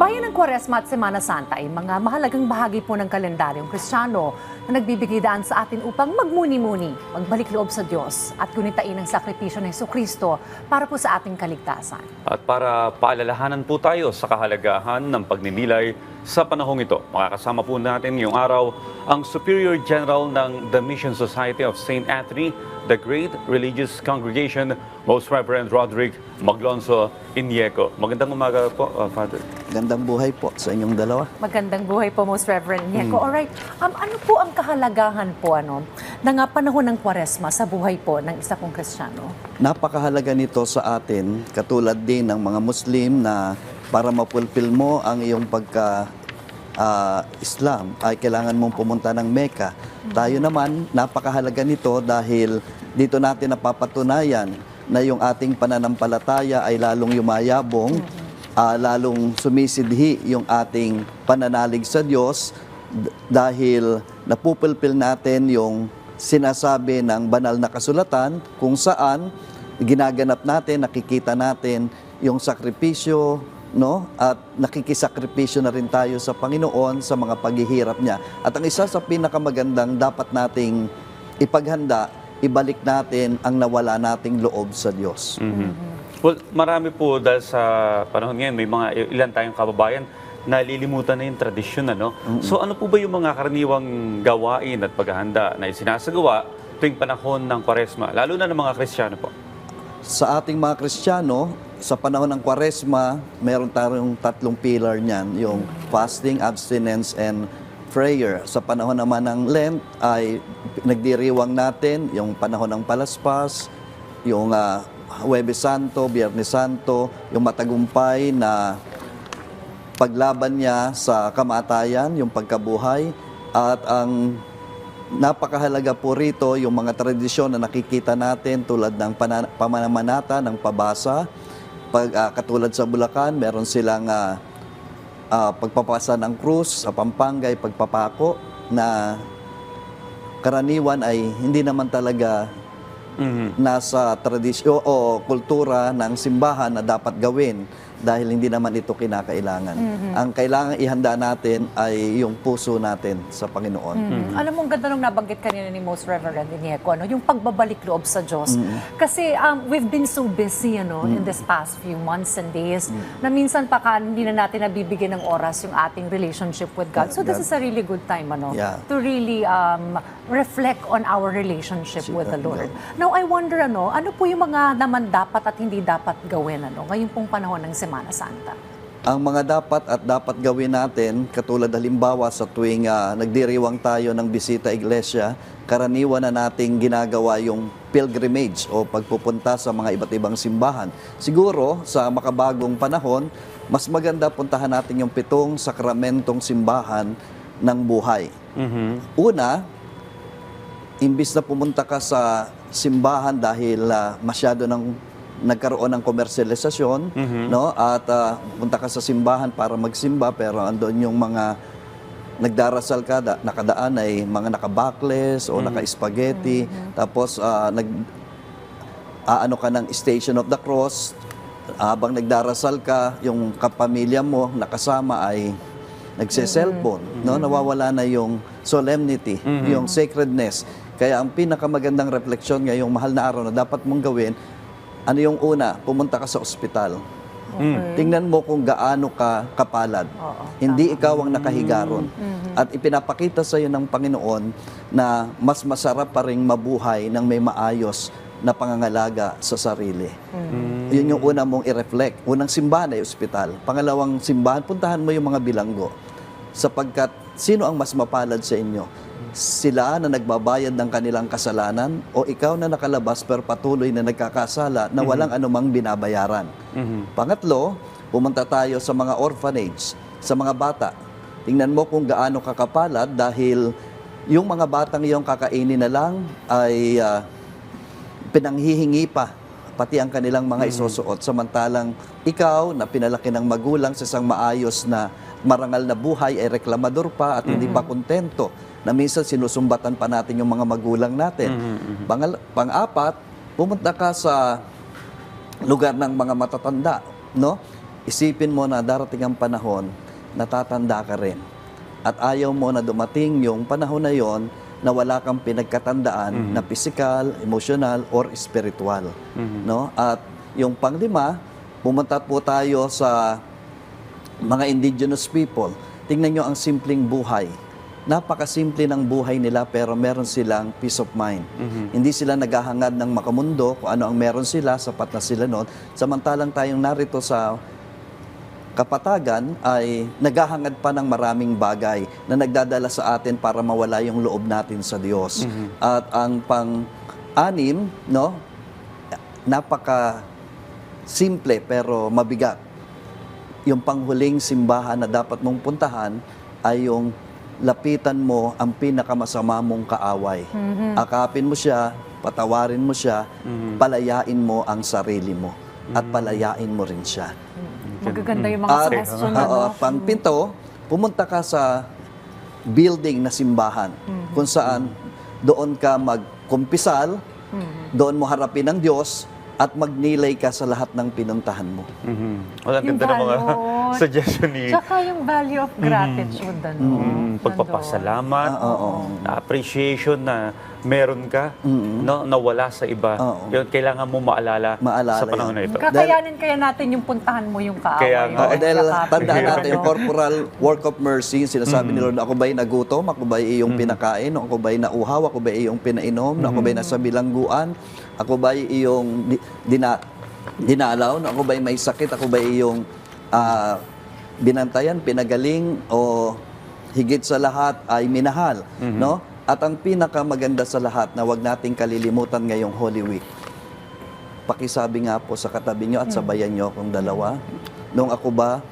Bayan ng Kwaresma at Semana Santa ay mga mahalagang bahagi po ng kalendaryong Kristiyano na nagbibigay daan sa atin upang magmuni-muni, magbalik loob sa Diyos at gunitain ang sakripisyo ng Heso Kristo para po sa ating kaligtasan. At para paalalahanan po tayo sa kahalagahan ng pagninilay sa panahong ito, makakasama po natin ngayong araw ang Superior General ng The Mission Society of St. Anthony, the Great Religious Congregation, Most Reverend Roderick Maglonso Inieco. Magandang umaga po, uh, Father. Gandang buhay po sa inyong dalawa. Magandang buhay po, Most Reverend Nieko. Alright, um, ano po ang kahalagahan po ano, ng ah, panahon ng Kwaresma sa buhay po ng isa pong Kristiyano? Napakahalaga nito sa atin, katulad din ng mga Muslim na para mapulpil mo ang iyong pagka ah, Islam ay kailangan mong pumunta ng Mecca. Tayo naman, napakahalaga nito dahil dito natin napapatunayan na yung ating pananampalataya ay lalong yumayabong, ah, lalong sumisidhi yung ating pananalig sa Diyos dahil napupulpil natin yung sinasabi ng banal na kasulatan kung saan ginaganap natin, nakikita natin yung sakripisyo, no? At nakikisakripisyo na rin tayo sa Panginoon sa mga paghihirap niya. At ang isa sa pinakamagandang dapat nating ipaghanda, ibalik natin ang nawala nating loob sa Diyos. Well, marami po dahil sa panahon ngayon, may mga ilan tayong kababayan nalilimutan na yung tradisyon. Ano? So ano po ba yung mga karaniwang gawain at paghahanda na isinasagawa tuwing panahon ng Kwaresma, lalo na ng mga Kristiyano po? Sa ating mga Kristiyano, sa panahon ng Kwaresma, meron tayong tatlong pillar niyan, yung fasting, abstinence, and prayer. Sa panahon naman ng Lent ay nagdiriwang natin yung panahon ng Palaspas, yung uh, Huwebes Santo, Biyernes Santo, yung matagumpay na paglaban niya sa kamatayan, yung pagkabuhay, at ang napakahalaga po rito yung mga tradisyon na nakikita natin tulad ng pana- pamanamanata, ng pabasa, pag, ah, katulad sa Bulacan, meron silang ah, ah, pagpapasa ng krus, sa Pampanga ay pagpapako na karaniwan ay hindi naman talaga nasa tradisyon o kultura ng simbahan na dapat gawin dahil hindi naman ito kinakailangan. Ang kailangan ihanda natin ay yung puso natin sa Panginoon. Mm. Alam mo, ang ganda nung nabanggit kanina ni Most Reverend Inieko, ano, yung pagbabalik loob sa Diyos. Kasi um, we've been so busy ano, in this past few months and days na minsan pa ka, hindi na natin nabibigyan ng oras yung ating relationship with God. So this God. is a really good time ano, Yeah. to really um, reflect on our relationship with the Lord. Now, I wonder, ano, ano po yung mga naman dapat at hindi dapat gawin ano, ngayon pong panahon ng Semana Santa? Ang mga dapat at dapat gawin natin, katulad halimbawa sa tuwing ah, nagdiriwang tayo ng bisita iglesia, karaniwan na nating ginagawa yung pilgrimage o pagpupunta sa mga iba't ibang simbahan. Siguro, sa makabagong panahon, mas maganda puntahan natin yung pitong sakramentong simbahan ng buhay. Una, imbis na pumunta ka sa simbahan dahil ah, masyado ng nagkaroon ng komersyalisasyon, no? At ah, punta ka sa simbahan para magsimba pero andon yung mga nagdarasal ka, da, nakadaan ay mga naka-backless o naka-spaghetti, tapos ah, nag aano ka ng Station of the Cross, habang nagdarasal ka, yung kapamilya mo nakasama ay nagse-cellphone, no? Nawawala na yung solemnity, yung sacredness. Kaya ang pinakamagandang refleksyon ngayong mahal na araw na dapat mong gawin, ano yung una, pumunta ka sa ospital. Tingnan mo kung gaano ka kapalad. Oo, Hindi ikaw ang nakahiga ron. At ipinapakita sa iyo ng Panginoon na mas masarap pa rin mabuhay ng may maayos na pangangalaga sa sarili. Yun yung una mong i-reflect. Unang simbahan ay ospital. Pangalawang simbahan, puntahan mo yung mga bilanggo. Sapagkat sino ang mas mapalad sa inyo? Sila na nagbabayad ng kanilang kasalanan o ikaw na nakalabas pero patuloy na nagkakasala na walang anumang binabayaran. Pangatlo, pumunta tayo sa mga orphanage, sa mga bata. Tingnan mo kung gaano kakapalad dahil yung mga batang iyong kakainin na lang ay ah, pinanghihingi pa pati ang kanilang mga isusuot. Samantalang ikaw na pinalaki ng magulang sa isang maayos na marangal na buhay ay reklamador pa at hindi pa kontento na minsan sinusumbatan pa natin yung mga magulang natin. Pangal- pang-apat, pumunta ka sa lugar ng mga matatanda, no? isipin mo na darating ang panahon, natatanda ka rin. At ayaw mo na dumating yung panahon na yon na wala kang pinagkatandaan na physical, emotional, or spiritual. No? At yung panglima, pumunta po tayo sa mga indigenous people. Tingnan nyo ang simpleng buhay. Napakasimple ng buhay nila pero meron silang peace of mind. Hindi sila naghahangad ng makamundo kung ano ang meron sila, sapat na sila noon. Samantalang tayong narito sa kapatagan ay naghahangad pa ng maraming bagay na nagdadala sa atin para mawala yung loob natin sa Diyos. At ang pang-anim, no, napaka simple pero mabigat. Yung panghuling simbahan na dapat mong puntahan ay yung lapitan mo ang pinakamasama mong kaaway. Akapin mo siya, patawarin mo siya, palayain mo ang sarili mo at palayain mo rin siya. Magaganda yung mga At suggestion, oo, ano? pang pinto, pumunta ka sa building na simbahan kung saan doon ka magkumpisal, doon mo harapin ang Diyos at magnilay ka sa lahat ng pinuntahan mo. Mhm. Well, ang Yung ganda ng mga suggestion ni Tsaka yung value of gratitude, ano? Mm, nandun. pagpapasalamat, Ah, oo. na appreciation na meron ka, no, na wala sa iba. Oo. Yun, kailangan mo maalala, Maalala sa panahon yan. na ito. Kakayanin kaya natin yung puntahan mo yung kaaway. Kaya nga. mo, Oo, dahil tandaan natin, ano? yung corporal work of mercy, sinasabi ni Lord, ako ba'y nagutom, ako ba'y iyong pinakain, ako ba'y nauhaw, ako ba'y iyong pinainom, ako ba'y nasa bilangguan, ako ba'y iyong di- dina, dinalaw, ako ba'y may sakit, ako ba'y iyong ah, binantayan, pinagaling, o higit sa lahat ay minahal. No? At ang pinakamaganda sa lahat na wag nating kalilimutan ngayong Holy Week, pakisabi nga po sa katabi nyo at sabayan nyo akong dalawa. Nung ako ba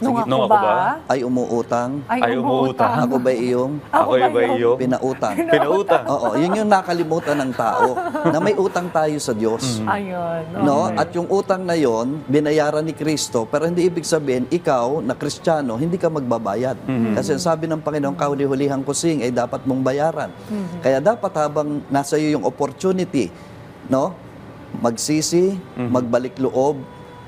Nung ako, nung ako ba? ay umuutang, Ay, umuutang. ako ba iyong Ako ba iyo? pinautang? Pinautang. Oo, yun yung nakalimutan ng tao, na may utang tayo sa Diyos. Ayun. No? okay. At yung utang na yon, binayaran ni Kristo, pero hindi ibig sabihin, ikaw na Kristiyano, hindi ka magbabayad. Kasi sabi ng Panginoon, kahuli-hulihang kusing ay dapat mong bayaran. Kaya dapat habang nasa iyo yung opportunity, no? magsisi, magbalik loob,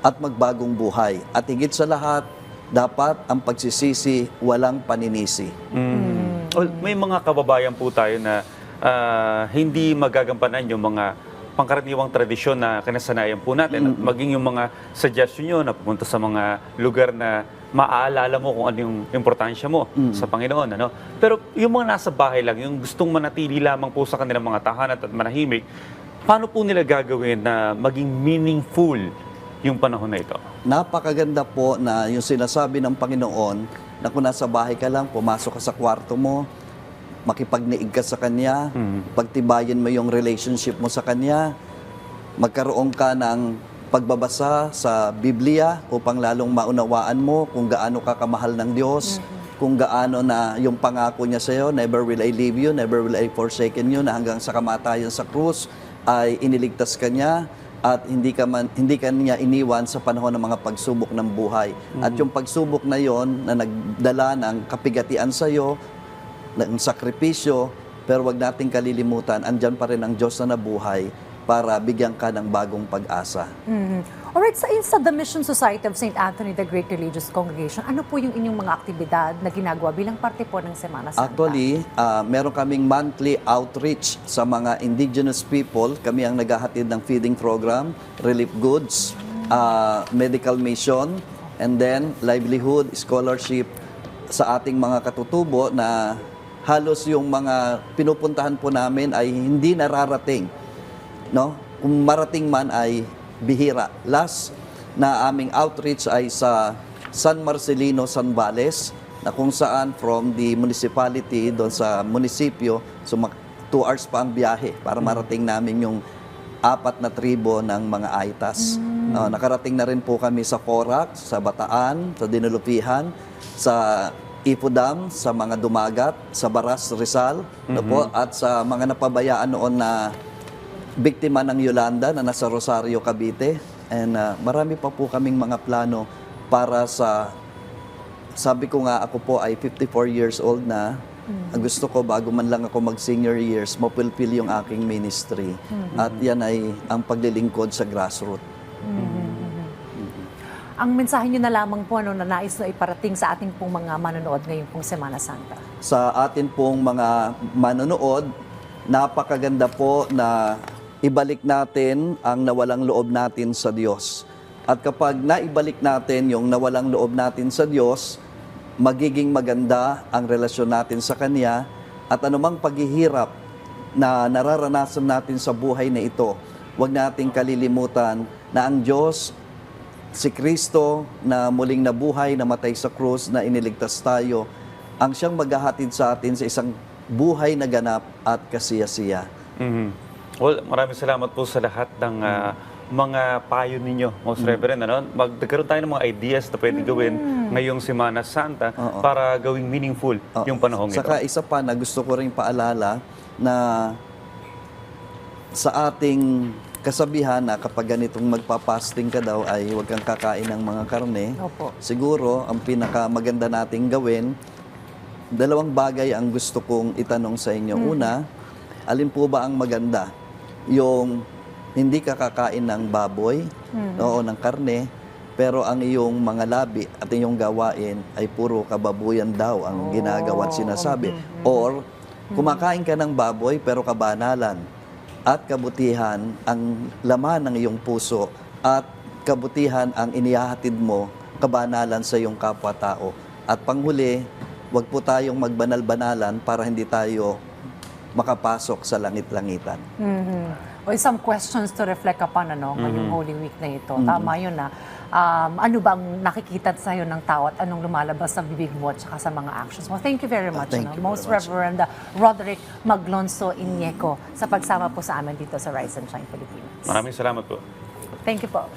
at magbagong buhay. At higit sa lahat, dapat ang pagsisisi walang paninisi. Mm. Well, may mga kababayan po tayo na ah, hindi magagampanan yung mga pangkaraniwang tradisyon na kinasanayan po natin. At maging yung mga suggestion nyo na pumunta sa mga lugar na maaalala mo kung ano yung importansya mo sa Panginoon. Ano? Pero yung mga nasa bahay lang, yung gustong manatili lamang po sa kanilang mga tahanan at manahimik, paano po nila gagawin na maging meaningful yung panahon na ito? Napakaganda po na yung sinasabi ng Panginoon na kung nasa bahay ka lang, pumasok ka sa kwarto mo, makipagniig ka sa Kanya, pagtibayin mo yung relationship mo sa Kanya, magkaroon ka ng pagbabasa sa Biblia upang lalong maunawaan mo kung gaano ka kamahal ng Diyos, kung gaano na yung pangako niya sa iyo, never will I leave you, never will I forsaken you, na hanggang sa kamatayan sa krus ay iniligtas ka niya at hindi ka man hindi ka niya iniwan sa panahon ng mga pagsubok ng buhay. At yung pagsubok na yon na nagdala ng kapigatian sa iyo, ng sakripisyo, pero wag nating kalilimutan, andyan pa rin ang Diyos na nabuhay para bigyan ka ng bagong pag-asa. Mhm. Alright, sa, sa The Mission Society of St. Anthony the Great Religious Congregation, ano po yung inyong mga aktibidad na ginagawa bilang parte po ng Semana Santa? Actually, ah, meron kaming monthly outreach sa mga indigenous people. Kami ang naghahatid ng feeding program, relief goods, ah, medical mission, and then livelihood, scholarship sa ating mga katutubo na halos yung mga pinupuntahan po namin ay hindi nararating. No? Kung marating man ay bihira. Last na aming outreach ay sa San Marcelino, San Vales, na kung saan from the municipality doon sa munisipyo, so mag- two hours pa ang biyahe para marating namin yung apat na tribo ng mga Aitas. Ah, nakarating na rin po kami sa Corac, sa Bataan, sa Dinulupihan, sa Ipudam, sa mga Dumagat, sa Baras, Rizal, no po, at sa mga napabayaan noon na biktima ng Yolanda na nasa Rosario, Cavite. And ah, marami pa po kaming mga plano para sa sabi ko nga ako po ay 54 years old na. Ang gusto ko bago man lang ako mag senior years, mapulfill yung aking ministry. At yan ay ang paglilingkod sa grassroots. ang mensahe nyo na lamang po ano, na nais na iparating sa ating pong mga manonood ngayong pong Semana Santa. sa atin pong mga manonood, napakaganda po na ibalik natin ang nawalang loob natin sa Diyos. At kapag naibalik natin yung nawalang loob natin sa Diyos, magiging maganda ang relasyon natin sa Kanya at anumang paghihirap na nararanasan natin sa buhay na ito, huwag nating kalilimutan na ang Diyos si Kristo na muling nabuhay, namatay sa krus, na iniligtas tayo, ang siyang maghahatid sa atin sa isang buhay na ganap at kasiyasiya. Mhm. Well, maraming salamat po sa lahat ng ah, mga payo ninyo, Most Reverend. Ano? Magkaroon tayo ng mga ideas na pwede gawin ngayong Semana Santa Oo. para gawing meaningful Oh, yung panahong ito. Saka isa pa na gusto ko rin paalala na sa ating kasabihan na kapag ganitong magpapasting ka daw ay huwag kang kakain ng mga karne. Opo. Siguro, ang pinakamaganda nating gawin, dalawang bagay ang gusto kong itanong sa inyo. Una, alin po ba ang maganda? Yung hindi ka kakain ng baboy, oo, ng karne, pero ang iyong mga labi at iyong gawain ay puro kababuyan daw ang ginagawa at sinasabi. Or, kumakain ka ng baboy pero kabanalan at kabutihan ang laman ng iyong puso at kabutihan ang inihahatid mo, kabanalan sa iyong kapwa-tao. At panghuli, wag po tayong magbanal-banalan para hindi tayo makapasok sa langit-langitan. Mhm. O some questions to reflect upon ano, ngayong Holy Week na ito. Tama yun na. Um, ano bang nakikita sa iyo ng tao at anong lumalabas sa bibig mo at saka sa mga actions mo? Thank you very much. thank ano. you Most very much. Reverend uh, Roderick Maglonso Iñeco sa pagsama po sa amin dito sa Rise and Shine Pilipinas. Maraming salamat po. Thank you po.